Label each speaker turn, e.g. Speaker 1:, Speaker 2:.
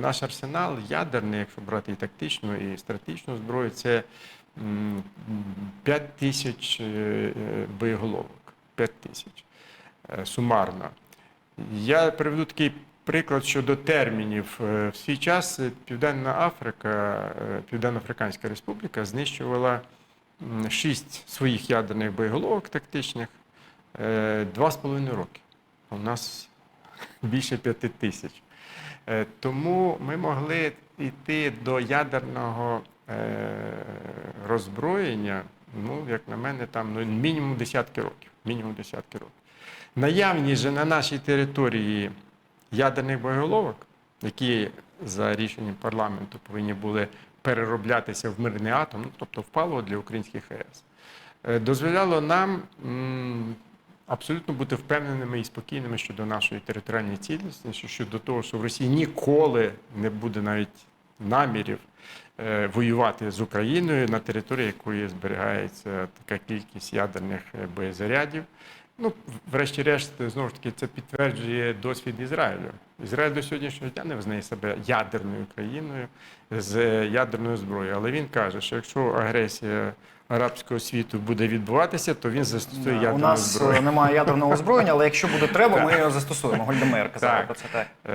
Speaker 1: наш арсенал ядерний, якщо брати і тактичну, і стратегічну зброю, це 5 тисяч е, е, боєголовок. 5 тисяч е, сумарно. Я приведу такий приклад щодо термінів. В свій час Південна Африка, Південно-Африканська Республіка знищувала м, шість своїх ядерних боєголовок тактичних е, два з половиною роки. У нас більше п'яти тисяч. Е, Тому ми могли йти до ядерного е, роззброєння, ну, як на мене, там ну, мінімум десятки років. Мінімум десятки років. Наявність же на нашій території ядерних боєголовок, які за рішенням парламенту повинні були перероблятися в мирний атом, ну, тобто в паливо для українських АЕС, е, дозволяло нам абсолютно бути впевненими і спокійними щодо нашої територіальної цілісності, щодо того, що в Росії ніколи не буде навіть намірів е, воювати з Україною на території якої зберігається така кількість ядерних е, боєзарядів. Ну, врешті-решт, знову ж таки, це підтверджує досвід Ізраїлю. Ізраїль до сьогоднішнього дня не визнає себе ядерною країною з е, ядерною зброєю. Але він каже, що якщо агресія арабського світу буде відбуватися, то він застосує
Speaker 2: У
Speaker 1: ядерну
Speaker 2: нас
Speaker 1: зброю.
Speaker 2: е, немає ядерного озброєння, але якщо буде треба, ми його застосуємо. Гольдемейр казав
Speaker 1: Так.
Speaker 2: про це так.